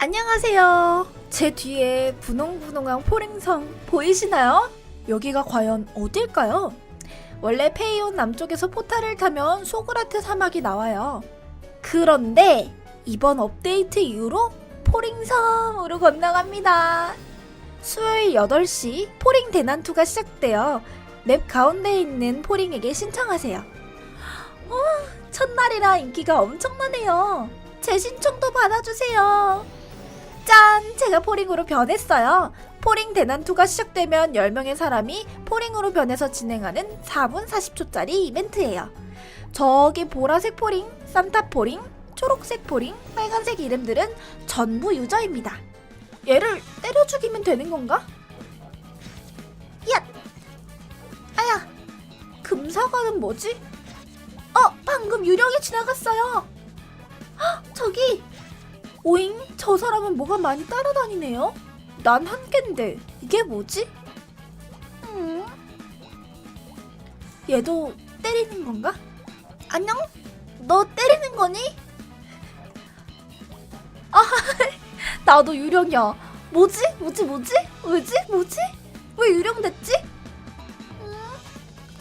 안녕하세요. 제 뒤에 분홍분홍한 포링성 보이시나요? 여기가 과연 어딜까요? 원래 페이온 남쪽에서 포탈을 타면 소그라트 사막이 나와요. 그런데 이번 업데이트 이후로 포링섬으로 건너갑니다. 수요일 8시 포링 대난투가 시작돼요. 맵 가운데에 있는 포링에게 신청하세요. 어, 첫날이라 인기가 엄청나네요. 제 신청도 받아주세요. 짠! 제가 포링으로 변했어요. 포링 대난투가 시작되면 10명의 사람이 포링으로 변해서 진행하는 4분 40초짜리 이벤트예요. 저기 보라색 포링, 산타 포링, 초록색 포링, 빨간색 이름들은 전부 유저입니다. 얘를 때려 죽이면 되는 건가? 야! 아야! 금사과는 뭐지? 어! 방금 유령이 지나갔어요! 헉, 저기! 오잉? 저 사람은 뭐가 많이 따라다니네요? 난 한 갠데 이게 뭐지? 음? 얘도 때리는 건가? 안녕? 너 때리는 거니? 아, 나도 유령이야. 뭐지? 뭐지? 뭐지? 왜지? 뭐지? 왜 유령 됐지? 음?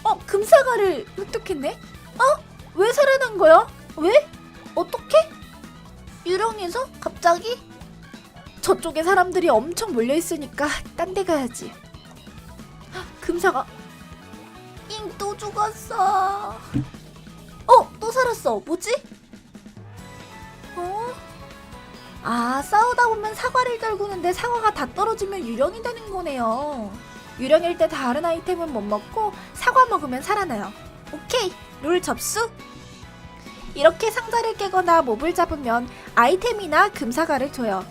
어, 금사과를 획득했네? 어? 왜 살아난 거야? 왜? 어떻게? 유령에서 갑자기? 저쪽에 사람들이 엄청 몰려있으니까 딴 데 가야지. 헉, 금사가 잉 또 죽었어. 어, 또 살았어. 뭐지? 어? 아, 싸우다 보면 사과를 떨구는데 사과가 다 떨어지면 유령이 되는 거네요. 유령일 때 다른 아이템은 못 먹고 사과 먹으면 살아나요. 오케이, 룰 접수. 이렇게 상자를 깨거나 몹을 잡으면 아이템이나 금사과를 줘요.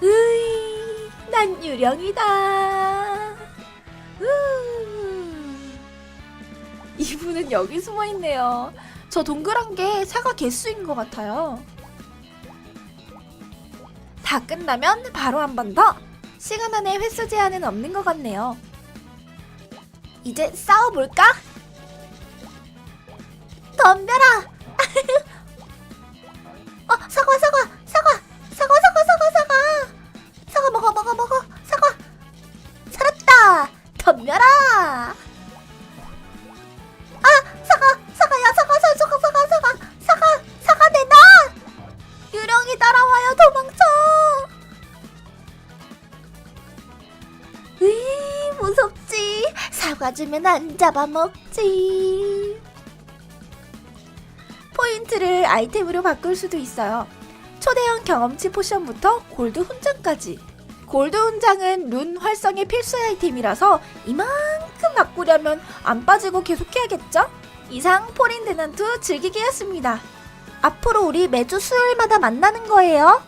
으이, 난 유령이다. 우. 이분은 여기 숨어 있네요. 저 동그란 게 사과 개수인 것 같아요. 다 끝나면 바로 한 번 더. 시간 안에 횟수 제한은 없는 것 같네요. 이제 싸워볼까? 덤벼라! 어, 사과, 사과, 사과, 사과, 사과, 사과, 사과! 사과 먹어, 먹어, 먹어, 사과! 살았다! 덤벼라! 아, 사과, 사과야, 사과, 사과, 사과, 사과, 사과, 사과, 사과 내놔! 유령이 따라와요, 도망쳐! 으이, 무섭지? 사과 주면 안 잡아먹지. 포인트를 아이템으로 바꿀 수도 있어요. 초대형 경험치 포션부터 골드 훈장까지. 골드 훈장은 룬 활성의 필수 아이템이라서 이만큼 바꾸려면 안 빠지고 계속해야겠죠? 이상 포린 대난투 즐기기였습니다. 앞으로 우리 매주 수요일마다 만나는 거예요.